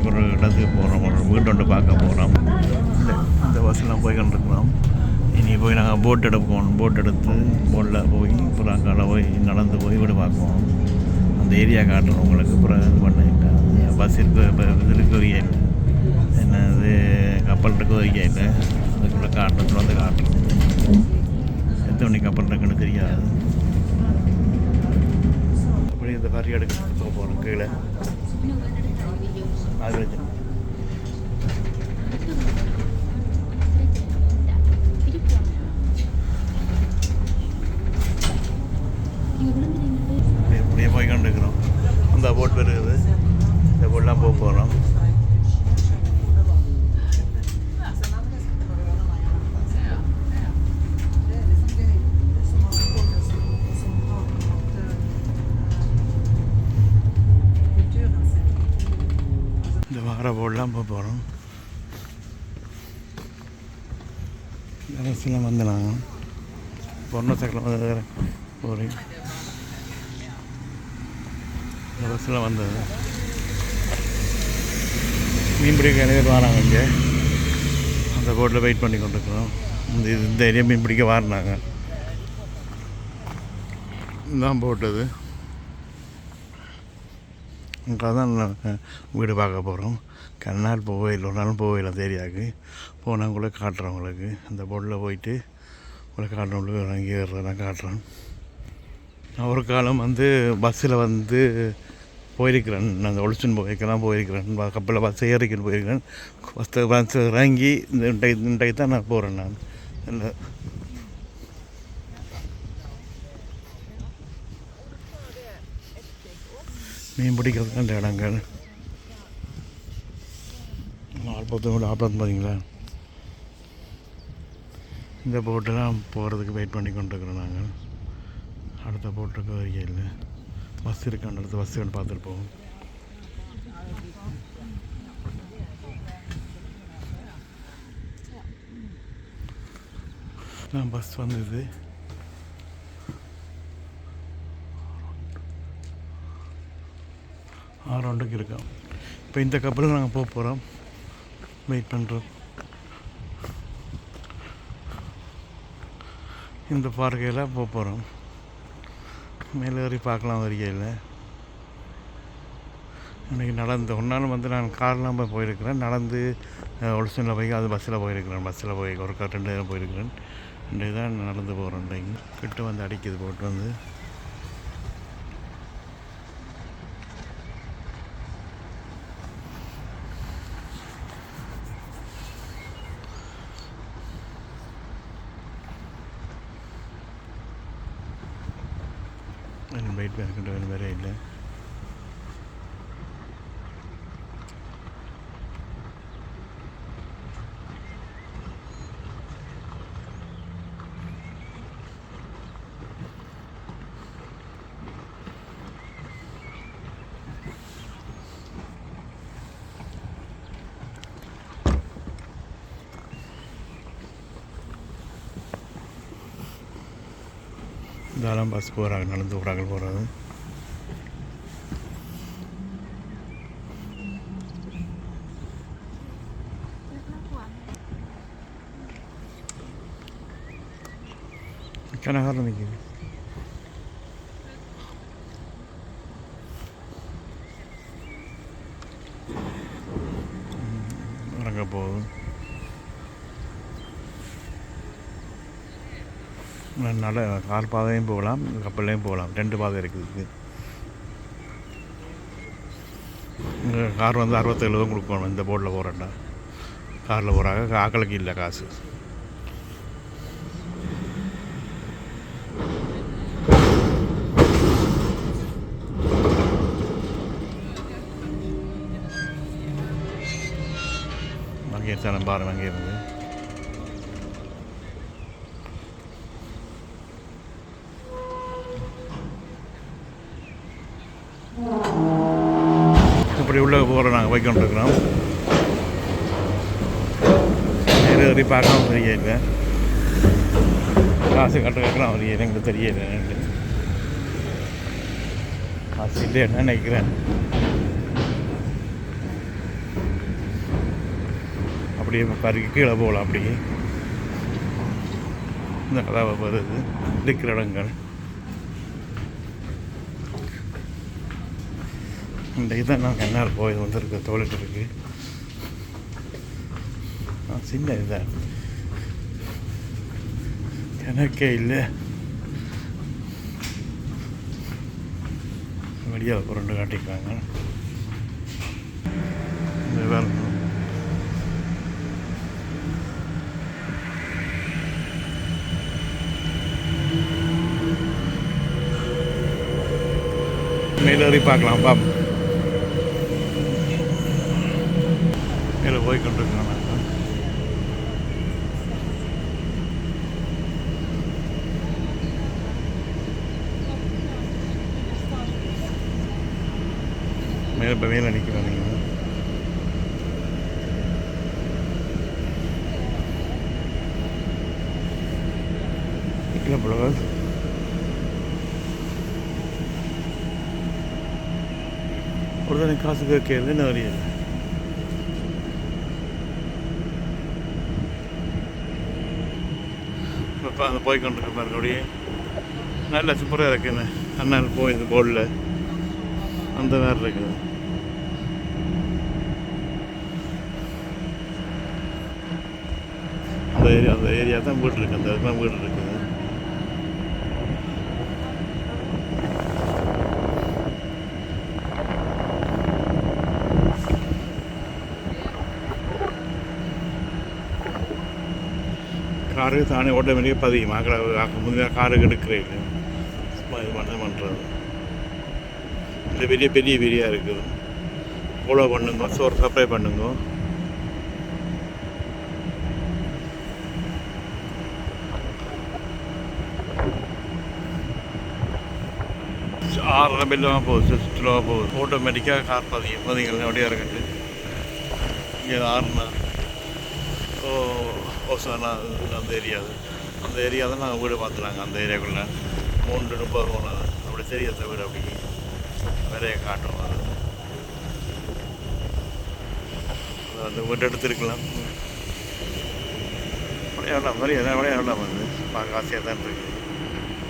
இன்றைக்கு ஒரு இடத்துக்கு போகிறோம் ஒரு வீடு ஒன்று பார்க்க போகிறோம் இந்த இந்த பஸ்ஸெலாம் போய் கொண்டிருக்கிறோம். இனி போய் நாங்கள் போட் எடுப்போம். போட் எடுத்து போட்டில் போய் அப்புறம் அங்கால போய் நடந்து போய் வீடு பார்ப்போம். அந்த ஏரியா காட்டுறோம் உங்களுக்கு அப்புறம் இது பண்ணிட்டேன் பஸ் இருக்கு இப்போ இதுக்கு வரைக்கும் இல்லை. என்னது கப்பல் இருக்கு வரைக்கும் இல்லை. அதுக்குள்ளே காட்டுறதுல வந்து காட்டுறோம். எத்தனை மணி கப்பல் இருக்குன்னு தெரியாது. அப்படி இந்த மாதிரி எடுக்க போக போகிறோம் கீழே. நாகராஜன் இப்படியே அப்படியே இருக்கிறோம் அந்த போட் வருது இந்த போட்லாம் போக போகிறோம் இந்த வார போர்டெலாம் போக போகிறோம் பஸ்ஸில் வந்து நாங்கள் பொண்ணு சக்கரம் வந்து போகிறேன் பஸ்ஸில் வந்தது மீன் பிடிக்க நிறைய வராங்க இங்கே. அந்த போட்டில் வெயிட் பண்ணி கொண்டிருக்கிறோம். இந்த இது- இந்த ஏரியா மீன் பிடிக்க வாரினாங்க இதுதான் போட்டது அங்கே தான் நாங்கள் வீடு பார்க்க போகிறோம் கண்ணால் போகவே இல்லை ஒரு நாளும் போகவே இல்லை ஏரியாவுக்கு போனால் கூட காட்டுறேன் உங்களுக்கு. அந்த போட்டில் போயிட்டு உங்களை காட்டுறேன் உங்களுக்கு இறங்கி ஏறுறதெல்லாம் காட்டுறேன். நான் ஒரு காலம் வந்து பஸ்ஸில் வந்து போயிருக்கிறேன். அந்த ஒளிச்சுன்னு போயிருக்கலாம் போயிருக்கிறேன். கப்பலில் பஸ் ஏறிக்கின்னு போயிருக்கிறேன். பஸ் பஸ் இறங்கி இந்த இன்றைக்கு இன்றைக்கு தான் நான் போகிறேன் நான். இல்லை மீன் பிடிக்கிறதுக்கு நல்ல இடங்கள். நாற்பத்தொம்பது நாற்பது பார்த்தீங்களா இந்த போட்டெல்லாம் போகிறதுக்கு வெயிட் பண்ணி கொண்டிருக்கிறோம் நாங்கள். அடுத்த போட்டுக்கு வரைக்கும் இல்லை? பஸ் இருக்கான் அடுத்த பஸ் பார்த்துட்டு போவோம். நான் பஸ் வந்தது. ஆரவுண்டுக்கு இருக்கும் இருக்கோம் இப்போ இந்த கப்பலுக்கு நாங்கள் போக போகிறோம் வெயிட் பண்ணுறோம் இந்த பார்க்கையில் போக போகிறோம் மேலே ஏறி பார்க்கலாம் வரிகையில். இன்றைக்கி நடந்து ஒரு நாள் வந்து நான் கார்லாம் போய் போயிருக்கிறேன். நடந்து ஒலிசனில் போய் அது பஸ்ஸில் போயிருக்கிறேன். பஸ்ஸில் போய் ஒரு கார் ரெண்டு நேரம் போயிருக்கிறேன். இன்றைக்கு தான் நடந்து போகிறேன் இன்றைக்கு கிட்ட வந்து அடிக்குது போட்டு வந்து. எனக்கு வெயிட் பண்ணிக்கிட்டு வேறு இல்லை. இதெல்லாம் பஸ் போகிறாங்க நடந்து போகிறாங்க போகிறது கனகாரம் நிற்கிது இறங்க போகுது நல்ல கார் பாதையும் போகலாம் கப்பல்லையும் போகலாம். ரெண்டு பாதை இருக்குது கார் வந்து அறுபத்தேழு தான் கொடுக்கணும் இந்த போர்டில் போகிறேன்டா காரில் போகிறாங்க ஆக்களுக்கு இல்லை காசு. அங்கே தரம் பாருங்க வங்கியிருந்து உள்ளே போகிற நாங்கள் வைக்கொண்டிருக்கிறோம். நேரு ஏறி பார்க்காம தெரியல. காசு கட்ட கேட்கலாம் அவர் எனக்கு தெரியல. காசு இல்லை என்ன நினைக்கிறேன். அப்படியே பறக்கி கீழே போகலாம் அப்படியே. இந்த கதாவை வருது. இருக்கிற இடங்கள். இந்த இதான் நான் கண்ணால் போய் வந்திருக்கு தோலிட்டு இருக்கு. ஆ, சின்ன இதான் எனக்கே இல்லை. வெளியில் புரண்டு காட்டிக்குவாங்க இந்த மேலேறி பார்க்கலாம் பாம் மேலே போய் கொண்டிருக்கோம் நாங்கள் மேலே இப்போ மேலே நிற்கிறோம் நீங்கள் நிற்கல ஒரு தானே காசு கேட்கறது என்ன இப்போ அந்த போய் கொண்டிருக்க பாருங்க. நல்ல சூப்பராக இருக்குன்னு அண்ணன் போய் இந்த போர்டில் அந்த மாதிரி இருக்குது. அந்த ஏரியா அந்த ஏரியா தான் வீடு இருக்குது அந்த தான் வீடு இருக்குது. காரு தானே ஆட்டோமேட்டிக்காக பதியும் ஆக்கிற முந்தைய காருக்கு எடுக்கிறேன் இது பண்ண பண்ணுறது இந்த பெரிய பெரிய பெரியாக இருக்குது ஃபாலோ பண்ணுங்க. சோறு சப்ளை பண்ணுங்க. ஆறரை பில்லுமாக போகுது ஸ்லோவாக போகுது. ஆட்டோமேட்டிக்காக கார் பதியும் பதிங்கள் அப்படியே இருக்குது இங்கே ஆறுனா. ஓ. ஓசானா அந்த ஏரியா அது அந்த ஏரியா தான் நாங்கள் வீடு பார்த்துனாங்க அந்த ஏரியாக்குள்ளே. மூன்று முப்பது ரூபா அப்படி தெரியாத வீடு அப்படி. நிறைய காட்டும் அது அது அந்த வீடு எடுத்துருக்கலாம் விளையாடலாம் மாதிரி எதாவது விளையாடலாம். அது பார்க்க ஆசையாக தான் இருக்குது